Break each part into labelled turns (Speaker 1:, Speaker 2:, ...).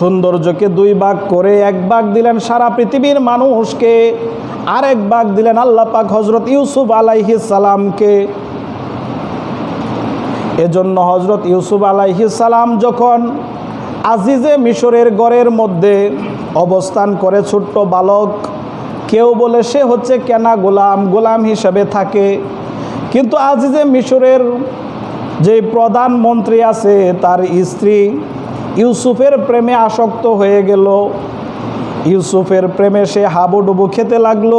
Speaker 1: সৌন্দর্যকে দুই ভাগ করে এক ভাগ দিলেন সারা পৃথিবীর মানুষকে, আর এক ভাগ দিলেন আল্লাহ পাক হজরত ইউসুফ আলাইহি সালামকে। এজন্য হজরত ইউসুফ আলাইহি সালাম যখন আজিজে মিশরের গড়ের মধ্যে অবস্থান করে ছোট্ট বালক, কেউ বলে সে হচ্ছে কেনা গোলাম গোলাম হিসেবে থাকে। কিন্তু আজিজে মিশরের যে প্রধানমন্ত্রী আছে, তার স্ত্রী ইউসুফের প্রেমে আসক্ত হয়ে গেল। ইউসুফের প্রেমে সে হাবুডুবু খেতে লাগল।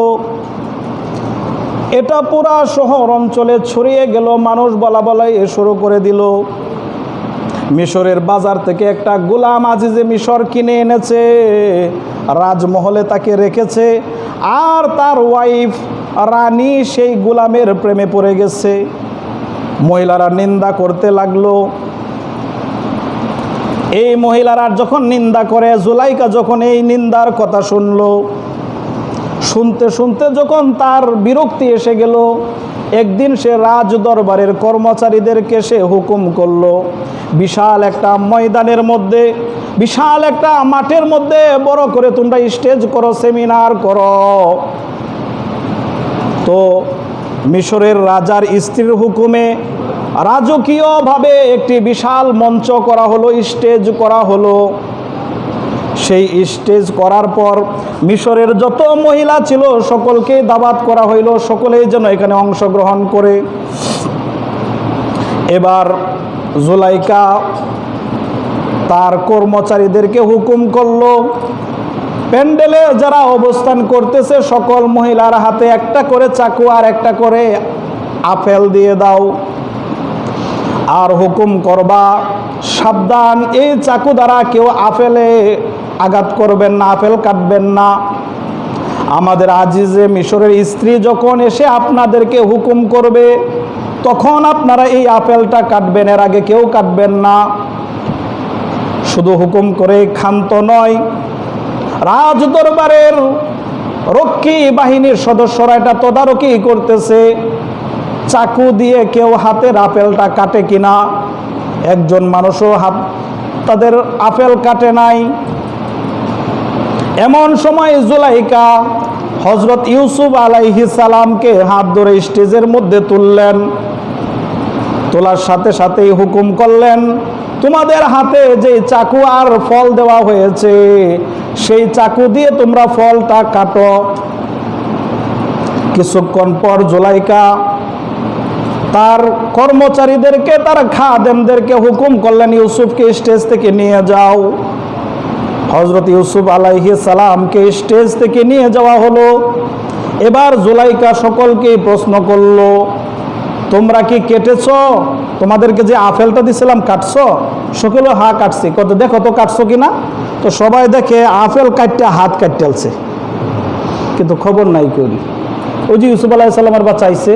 Speaker 1: এটা পুরা শহর অঞ্চলে ছড়িয়ে গেল, মানুষ বলা বলাই শুরু করে দিল। মিশরের বাজার থেকে একটা গোলাম আজিজে মিশর কিনে এনেছে, রাজমহলে তাকে রেখেছে, আর তার ওয়াইফ রানী সেই গোলামের প্রেমে পড়ে গেছে। মহিলারা নিন্দা করতে লাগল। এই মহিলারা যখন নিন্দা করে, জুলাইকা যখন এই নিন্দার কথা শুনল, শুনতে শুনতে যখন তার বিরক্তি এসে গেল, একদিন সে রাজ দরবারের কর্মচারীদেরকে সে হুকুম করল, বিশাল একটা ময়দানের মধ্যে, বিশাল একটা মাঠের মধ্যে, বড় করে তোমরা স্টেজ করো, সেমিনার করো। তো মিশরের রাজার স্ত্রীর হুকুমে রাজকীয়ভাবে একটি বিশাল মঞ্চ করা হলো, স্টেজ করা হলো। সেই স্টেজ করার পর মিশরের যত মহিলা ছিল সকলকে দাবাত করা হইল, সকলেই যেন এখানে অংশগ্রহণ করে। এবার জুলাইকা তার কর্মচারীদেরকে হুকুম করল, প্যান্ডেলে যারা অবস্থান করতেছে সকল মহিলার হাতে একটা করে চাকু আর একটা করে আপেল দিয়ে দাও। আর হুকুম করবা, সাবধান এই চাকু দ্বারা কেউ আপেলে আঘাত করবেন না, আপেল কাটবেন না। আমাদের আজিজে মিশরের স্ত্রী যখন এসে আপনাদেরকে হুকুম করবে, তখন আপনারা এই আপেলটা কাটবেন, এর আগে কেউ কাটবেন না। শুধু হুকুম করে ক্ষান্ত নয় রাজ দরবারের রক্ষী বাহিনীর সদস্যরা এটা তদারকি করতেছে। চাকু দিয়ে কেউ হাতের আপেলটা কাটে কিনা? একজন মানুষও হাত তাদের আপেল কাটে নাই। এমন সময় জুলাইকা হজরত ইউসুফ আলাইহি সালামকে হাত ধরে স্টেজের মধ্যে তুললেন। তোলার সাথে সাথেই হুকুম করলেন, তোমাদের হাতে যে চাকু আর ফল দেওয়া হয়েছে, সেই চাকু দিয়ে তোমরা ফলটা কাটো। কিছুক্ষণ পর জোলাইকা তার কর্মচারীদেরকে, তার খাদেমদেরকে হুকুম করলেন, ইউসুফকে স্টেজ থেকে নিয়ে যাও। হজরত ইউসুফ আলাইহি সালামকে স্টেজ থেকে নিয়ে যাওয়া হলো। এবার জুলাইকা সকলকে প্রশ্ন করল, তোমরা কি কেটেছ? তোমাদেরকে যে আপেলটা দিছিলাম কাটছো? সকলে, হা, কাটছি। কত দেখো তো কাটছো কিনা? তো সবাই দেখে আপেল কাটতে, হাত কাটতেলছে কিন্তু খবর নাই করি ওই যে ইউসুফ আলাহ সাল্লামের বা চাইছে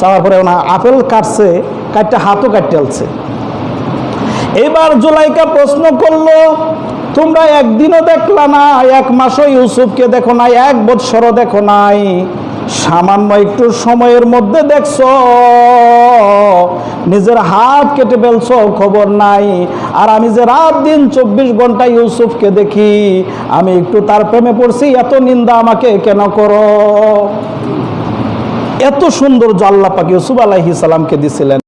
Speaker 1: চাওয়ার পরে ওনা আপেল কাটছে, কাটতে হাতও কাটতেলছে এবার জুলাইকা প্রশ্ন করল, তোমরা একদিনও দেখলা না, এক মাসও ইউসুফকে দেখো নাই, এক বৎসরও দেখো নাই। সামান্য একটু সময়ের মধ্যে দেখছ, নিজের হাত কেটে ফেলছো, খবর নাই। আর আমি যে রাত দিন চব্বিশ ঘণ্টা ইউসুফকে দেখি, আমি একটু তার প্রেমে পড়ছি, এত নিন্দা আমাকে কেন করো? এত সুন্দর আল্লাহ পাক ইউসুফ আলাইহিস দিছিলেন।